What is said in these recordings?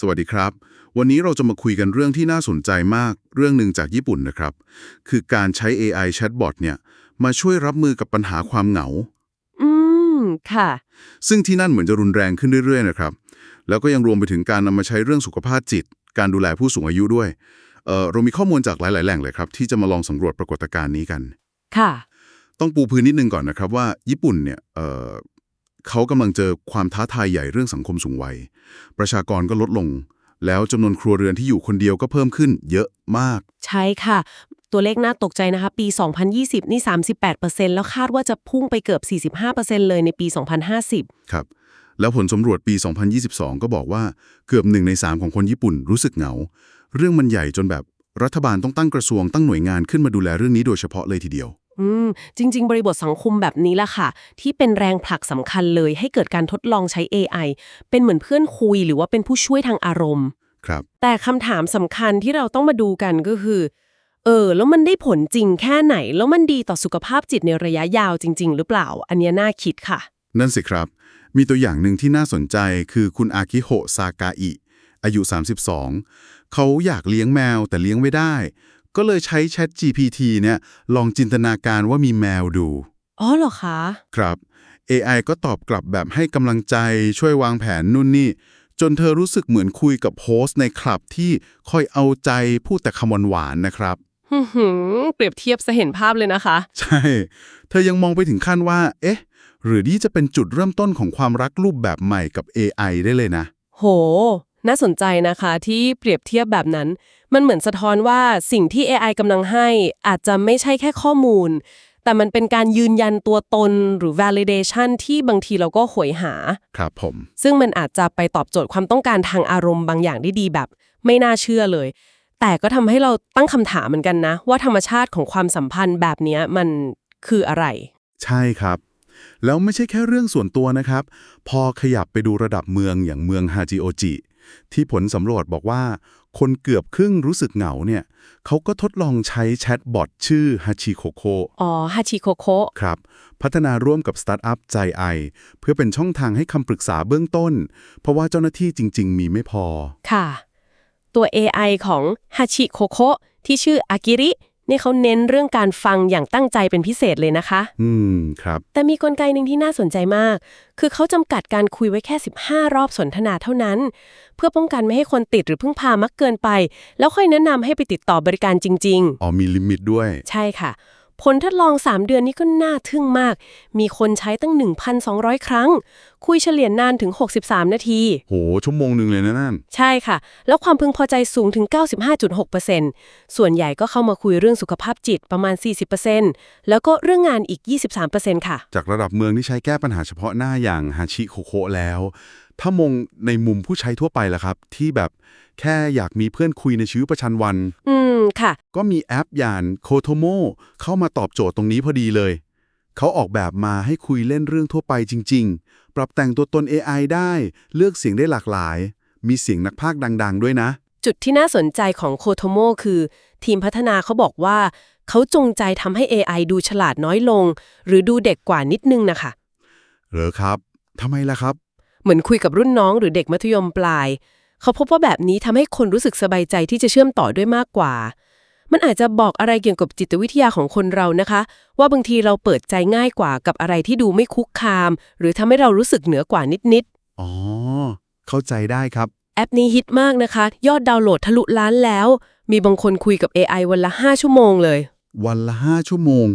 สวัสดีครับ วันนี้เราจะมาคุยกันเรื่องที่น่าสนใจมากเรื่องหนึ่งจากญี่ปุ่นนะครับ คือการใช้ AI Chatbot เนี่ยมาช่วยรับมือกับปัญหาความเหงา อืม ค่ะ ซึ่งที่นั่นเหมือนจะรุนแรงขึ้นเรื่อยๆนะครับ แล้วก็ยังรวมไปถึงการนำมาใช้เรื่องสุขภาพจิต การดูแลผู้สูงอายุด้วยเอ่อเรามีข้อมูลจากหลายๆ แหล่งเลยครับ ที่จะมาลองสำรวจปรากฏการณ์นี้กัน ค่ะ ต้องปูพื้นนิดนึงก่อนนะครับว่าญี่ปุ่นเนี่ย เอ่อเขากำลังเจอความท้าทายใหญ่เรื่องสังคมสูงวัย ประชากรก็ลดลง แล้วจำนวนครัวเรือนที่อยู่คนเดียวก็เพิ่มขึ้นเยอะมาก ใช่ค่ะ ตัวเลขน่าตกใจนะคะ ปี 2020 นี่ 38%แล้วคาดว่าจะพุ่งไปเกือบ 45%เลยในปี 2050 ครับ แล้วผลสำรวจปี 2022 ก็บอกว่าเกือบหนึ่งในสามของคนญี่ปุ่นรู้สึกเหงา เรื่องมันใหญ่จนแบบรัฐบาลต้องตั้งกระทรวงตั้งหน่วยงานขึ้นมาดูแลเรื่องนี้โดยเฉพาะเลยทีเดียว อืม จริง ๆ บริบทสังคมแบบนี้แหละค่ะ ที่เป็นแรงผลักสำคัญเลย ให้เกิดการทดลองใช้ AI เป็นเหมือนเพื่อนคุยหรือว่าเป็นผู้ช่วยทางอารมณ์ ครับ แต่คำถามสำคัญที่เราต้องมาดูกันก็คือ เออ แล้วมันได้ผลจริงแค่ไหน แล้วมันดีต่อสุขภาพจิตในระยะยาวจริง ๆ หรือเปล่า อันเนี้ยน่าคิดค่ะ นั่นสิครับ มีตัวอย่างหนึ่งที่น่าสนใจคือคุณอากิโฮะซากาอิ อายุ 32 เขาอยากเลี้ยงแมวแต่เลี้ยงไม่ได้ ก็เลยใช้ Chat GPT เนี่ยลองจินตนาการว่ามีแมวดู อ๋อเหรอคะ ครับ AI ก็ตอบกลับแบบให้กำลังใจช่วยวางแผนนู่นนี่ จนเธอรู้สึกเหมือนคุยกับโฮสต์ในคลับที่คอยเอาใจพูดแต่คำหวานๆนะครับหึ่มเปรียบเทียบจะเห็นภาพเลยนะคะ ใช่ เธอยังมองไปถึงขั้นว่า เอ๊ะ หรือนี่จะเป็นจุดเริ่มต้นของความรักรูปแบบใหม่กับ AI ได้เลยนะ โห น่าสนใจนะคะที่เปรียบเทียบแบบนั้น มันเหมือนสะท้อนว่าสิ่งที่ AI กำลังให้อาจจะไม่ใช่แค่ข้อมูล แต่มันเป็นการยืนยันตัวตนหรือ validation ที่บางทีเราก็หวยหา ครับผม ซึ่งมันอาจจะไปตอบโจทย์ความต้องการทางอารมณ์บางอย่างได้ดีแบบ ไม่น่าเชื่อเลย แต่ก็ทำให้เราตั้งคำถามเหมือนกันนะ ว่าธรรมชาติของความสัมพันธ์แบบเนี้ยมันคืออะไร ใช่ครับ แล้วไม่ใช่แค่เรื่องส่วนตัวนะครับ พอขยับไปดูระดับเมืองอย่างเมืองฮาจิโอจิที่ผลสำรวจบอกว่า คนเกือบครึ่งรู้สึกเหงาเนี่ยเขาก็ทดลองใช้แชทบอทชื่อฮาชิโคโคอ๋อฮาชิโคโคครับ พัฒนาร่วมกับสตาร์ทอัพใจไอเพื่อเป็นช่องทางให้คำปรึกษาเบื้องต้น เพราะว่าเจ้าหน้าที่จริง ๆ มีไม่พอ ค่ะ ตัว AI ของฮาชิโคโคที่ชื่ออากิริ นี่เขาเน้นเรื่องการฟังอย่างตั้งใจเป็นพิเศษเลยนะคะ อืม ครับ แต่มีกลไกหนึ่งที่น่าสนใจมาก คือเขาจำกัดการคุยไว้แค่ 15 รอบสนทนาเท่านั้น เพื่อป้องกันไม่ให้คนติดหรือพึ่งพามากเกินไป แล้วค่อยแนะนำให้ไปติดต่อบริการจริงอ๋อมีลิมิตด้วยๆใช่ค่ะ ผลทดลอง 3 เดือนนี้ก็น่าทึ่งมาก มีคนใช้ตั้ง 1,200 ครั้ง คุยเฉลี่ยนานถึง 63 นาที โห ชั่วโมงหนึ่งเลยนะนั่น ใช่ค่ะ แล้วความพึงพอใจสูงถึง 95.6%ส่วนใหญ่ก็เข้ามาคุยเรื่องสุขภาพจิตประมาณ 40%แล้วก็เรื่องงานอีก 23%ค่ะ จากระดับเมืองที่ใช้แก้ปัญหาเฉพาะหน้าอย่างฮาชิโคโคะแล้ว ถ้ามองในมุมผู้ใช้ทั่วไปล่ะครับ ที่แบบ แค่อยากมีเพื่อนคุยในชีวิตประจำวัน อืม ค่ะ ก็มีแอปอย่างโคโทโมเข้ามาตอบโจทย์ตรงนี้พอดีเลย เขาออกแบบมาให้คุยเล่นเรื่องทั่วไปจริง ๆ ปรับแต่งตัวตน AI ได้ เลือกเสียงได้หลากหลาย มีเสียงนักพากย์ดัง ๆ ด้วยนะ จุดที่น่าสนใจของโคโทโมคือ ทีมพัฒนาเขาบอกว่า เขาจงใจทำให้ AI ดูฉลาดน้อยลง หรือดูเด็กกว่านิดนึงนะคะเหรอครับทำไมล่ะครับ เหมือนคุยกับรุ่นน้องหรือเด็กมัธยมปลาย เขาพบว่าแบบนี้ทำให้คนรู้สึกสบายใจที่จะเชื่อมต่อด้วยมากกว่า มันอาจจะบอกอะไรเกี่ยวกับจิตวิทยาของคนเรานะคะ ว่าบางทีเราเปิดใจง่ายกว่ากับอะไรที่ดูไม่คุกคาม หรือทำให้เรารู้สึกเหนือกว่านิดอ๋อเข้าใจได้ครับๆแอปนี้ฮิตมากนะคะ ยอดดาวน์โหลดทะลุล้านแล้ว มีบางคนคุยกับ AI วันละ 5 ชั่วโมงเลย วันละห้าชั่วโมง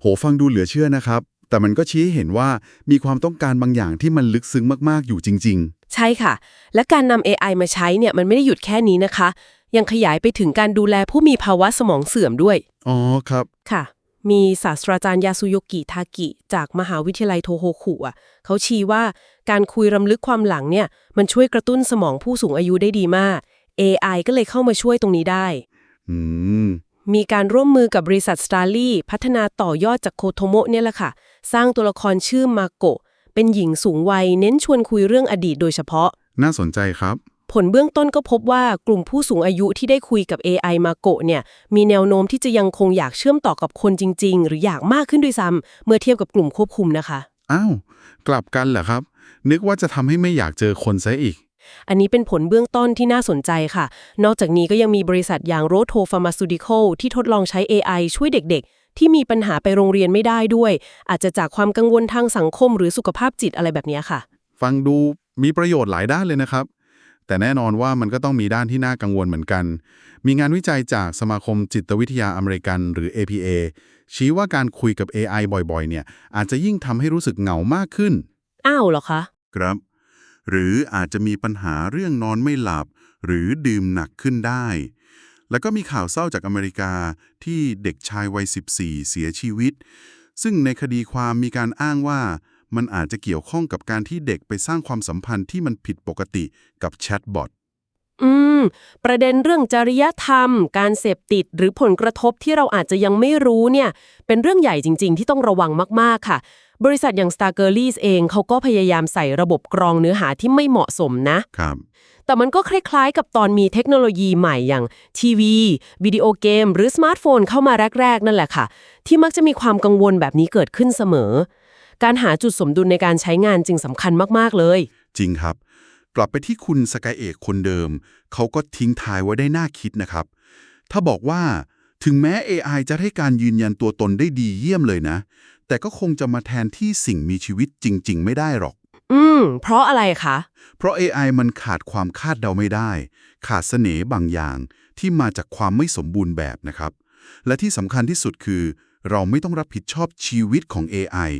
โหฟังดูเหลือเชื่อนะครับ แต่มันก็ชี้ให้เห็นว่ามีความต้องการบางอย่างที่มันลึกซึ้งมากๆอยู่จริง ใช่ค่ะ และการนำ AI มาใช้เนี่ยมันไม่ได้หยุดแค่นี้นะคะ ยังขยายไปถึงการดูแลผู้มีภาวะสมองเสื่อมด้วย ๆ อ๋อครับ ค่ะ มีศาสตราจารย์ยาสุโยกิทากิ จากมหาวิทยาลัยโทโฮคุอะ เขาชี้ว่าการคุยรำลึกความหลังเนี่ย มันช่วยกระตุ้นสมองผู้สูงอายุได้ดีมาก AI ก็เลยเข้ามาช่วยตรงนี้ได้ อืม มีการร่วมมือกับบริษัท s t a r l y พัฒนาต่อยอดจากโคโทโมะเนี่ยแหละค่ะ สร้างตัวละครชื่อมาโกะเป็นหญิงสูงวัยเน้นชวนคุยเรื่องอดีตโดยเฉพาะ น่าสนใจครับ ผลเบื้องต้นก็พบว่ากลุ่มผู้สูงอายุที่ได้คุยกับ AI มาโกะเนี่ย มีแนวโน้มที่จะยังคงอยากเชื่อมต่อกับคนจริง ๆ หรืออยากมากขึ้นด้วยซ้ำเมื่อเทียบกับกลุ่มควบคุมนะคะ อ้าว กลับกันเหรอครับ นึกว่าจะทำให้ไม่อยากเจอคนซะอีก อันนี้เป็นผลเบื้องต้นที่น่าสนใจค่ะ นอกจากนี้ก็ยังมีบริษัทอย่าง r o t o Pharmaceutical ที่ทดลองใช้ AI ช่วยเด็กๆ ที่มีปัญหาไปโรงเรียนไม่ได้ด้วย อาจจะจากความกังวลทางสังคมหรือสุขภาพจิตอะไรแบบเนี้ยค่ะ ฟังดูมีประโยชน์หลายด้านเลยนะครับ แต่แน่นอนว่ามันก็ต้องมีด้านที่น่ากังวลเหมือนกัน มีงานวิจัยจากสมาคมจิตวิทยาอเมริกันหรือ APA ชี้ว่าการคุยกับ AI บ่อยๆ เนี่ย อาจจะยิ่งทำให้รู้สึกเหงามากขึ้น อ้าวเหรอคะ ครับ หรืออาจจะมีปัญหาเรื่องนอนไม่หลับ หรือดื่มหนักขึ้นได้ แล้วก็มีข่าวเศร้าจากอเมริกาที่เด็กชายวัย 14 เสียชีวิต ซึ่งในคดีความมีการอ้างว่ามันอาจจะเกี่ยวข้องกับการที่เด็กไปสร้างความสัมพันธ์ที่มันผิดปกติกับแชทบอทอืม ประเด็นเรื่องจริยธรรม การเสพติดหรือผลกระทบที่เราอาจจะยังไม่รู้เนี่ย เป็นเรื่องใหญ่จริง ๆ ที่ต้องระวังมาก ๆ ค่ะ บริษัทอย่าง Star g i r l i s เองเขาก็พยายามใส่ระบบกรองเนื้อหาที่ไม่เหมาะสมนะครับ แต่มันก็คล้ายๆ กับตอนมีเทคโนโลยีใหม่อย่างทีวีวิดีโอเกม หรือสมาร์ทโฟนเข้ามาแรก ๆ นั่นแหละค่ะ ที่มักจะมีความกังวลแบบนี้เกิดขึ้นเสมอ การหาจุดสมดุลในการใช้งานจึงสำคัญมากๆเลย จริงครับ กลับไปที่คุณสกายเอกคนเดิม เขาก็ทิ้งท้ายไว้ได้น่าคิดนะครับ ถ้าบอกว่าถึงแม้ AI จะให้การยืนยันตัวตนได้ดีเยี่ยมเลยนะ แต่ก็คงจะมาแทนที่สิ่งมีชีวิตจริง ๆ ไม่ได้หรอก อืม เพราะอะไรคะ เพราะ AI มันขาดความคาดเดาไม่ได้ ขาดเสน่ห์บางอย่างที่มาจากความไม่สมบูรณ์แบบนะครับ และที่สำคัญที่สุดคือ เราไม่ต้องรับผิดชอบชีวิตของ AI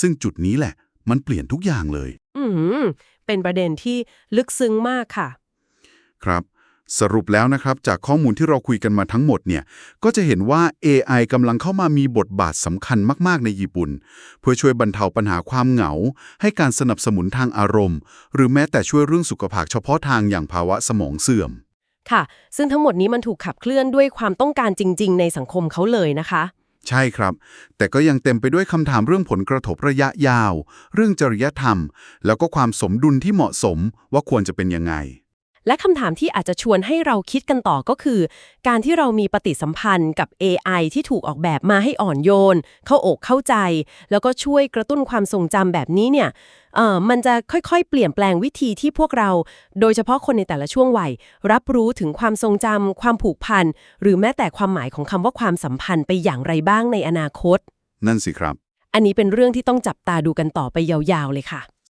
ซึ่งจุดนี้แหละ มันเปลี่ยนทุกอย่างเลย อืม เป็นประเด็นที่ลึกซึ้งมากค่ะ ครับ สรุปแล้วนะครับ จากข้อมูลที่เราคุยกันมาทั้งหมดเนี่ย ก็จะเห็นว่า AI กำลังเข้ามามีบทบาทสำคัญมากๆในญี่ปุ่น เพื่อช่วยบรรเทาปัญหาความเหงา ให้การสนับสนุนทางอารมณ์ หรือแม้แต่ช่วยเรื่องสุขภาพเฉพาะทางอย่างภาวะสมองเสื่อม ค่ะ ซึ่งทั้งหมดนี้มันถูกขับเคลื่อนด้วยความต้องการจริง ๆ ในสังคมเขาเลยนะคะ ใช่ครับ แต่ก็ยังเต็มไปด้วยคำถามเรื่องผลกระทบระยะยาว เรื่องจริยธรรม แล้วก็ความสมดุลที่เหมาะสมว่าควรจะเป็นยังไง และคำถามที่อาจจะชวนให้เราคิดกันต่อก็คือ การที่เรามีปฏิสัมพันธ์กับ AI ที่ถูกออกแบบมาให้อ่อนโยน เข้าอกเข้าใจ แล้วก็ช่วยกระตุ้นความทรงจำแบบนี้เนี่ยเอ่อมันจะค่อยๆ เปลี่ยนแปลงวิธีที่พวกเรา โดยเฉพาะคนในแต่ละช่วงวัย รับรู้ถึงความทรงจำความผูกพัน หรือแม้แต่ความหมายของคำว่าความสัมพันธ์ไปอย่างไรบ้างในอนาคต นั่นสิครับ อันนี้เป็นเรื่องที่ต้องจับตาดูกันต่อไปยาวๆเลยค่ะ